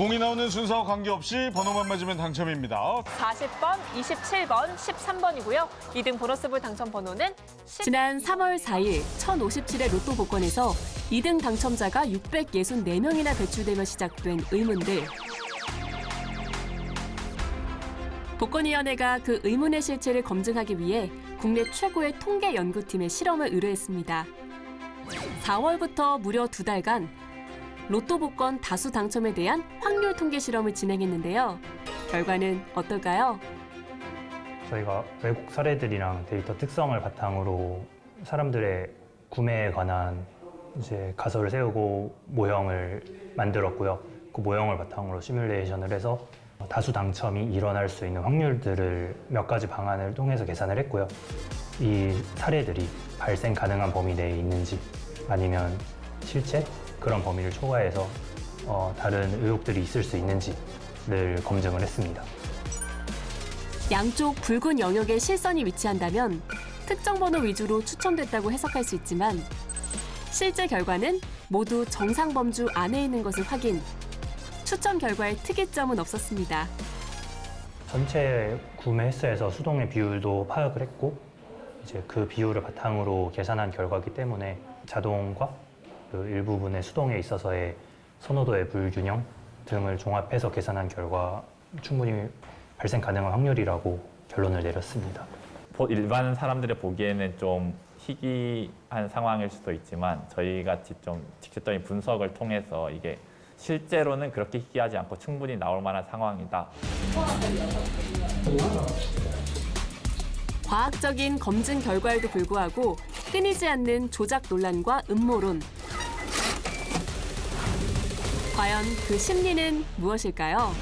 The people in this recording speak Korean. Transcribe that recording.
공이 나오는 순서와 관계없이 번호만 맞으면 당첨입니다. 40번, 27번, 13번이고요. 2등 보너스볼 당첨 번호는 10... 지난 3월 4일 1057의 로또 복권에서 2등 당첨자가 664명이나 배출되며 시작된 의문들. 복권위원회가 그 의문의 실체를 검증하기 위해 국내 최고의 통계 연구팀에 실험을 의뢰했습니다. 4월부터 무려 두 달간 로또 복권 다수 당첨에 대한 확률 통계 실험을 진행했는데요. 결과는 어떨까요? 저희가 외국 사례들이랑 데이터 특성을 바탕으로 사람들의 구매에 관한 이제 가설을 세우고 모형을 만들었고요. 그 모형을 바탕으로 시뮬레이션을 해서 다수 당첨이 일어날 수 있는 확률들을 몇 가지 방안을 통해서 계산을 했고요. 이 사례들이 발생 가능한 범위 내에 있는지 아니면 실제 그런 범위를 초과해서 어, 다른 의혹들이 있을 수 있는지를 검증을 했습니다. 양쪽 붉은 영역에 실선이 위치한다면 특정 번호 위주로 추천됐다고 해석할 수 있지만 실제 결과는 모두 정상 범주 안에 있는 것을 확인. 추천 결과의 특이점은 없었습니다. 전체 구매 횟수에서 수동의 비율도 파악을 했고 이제 그 비율을 바탕으로 계산한 결과이기 때문에 자동과 그 일부분의 수동에 있어서의 선호도의 불균형 등을 종합해서 계산한 결과 충분히 발생 가능한 확률이라고 결론을 내렸습니다. 보- 일반 사람들이 보기에는 좀 희귀한 상황일 수도 있지만 저희 같이 좀 직접적인 분석을 통해서 이게 실제로는 그렇게 희귀하지 않고 충분히 나올 만한 상황이다. 과학적인 검증 결과에도 불구하고 끊이지 않는 조작 논란과 음모론. 과연 그 심리는 무엇일까요?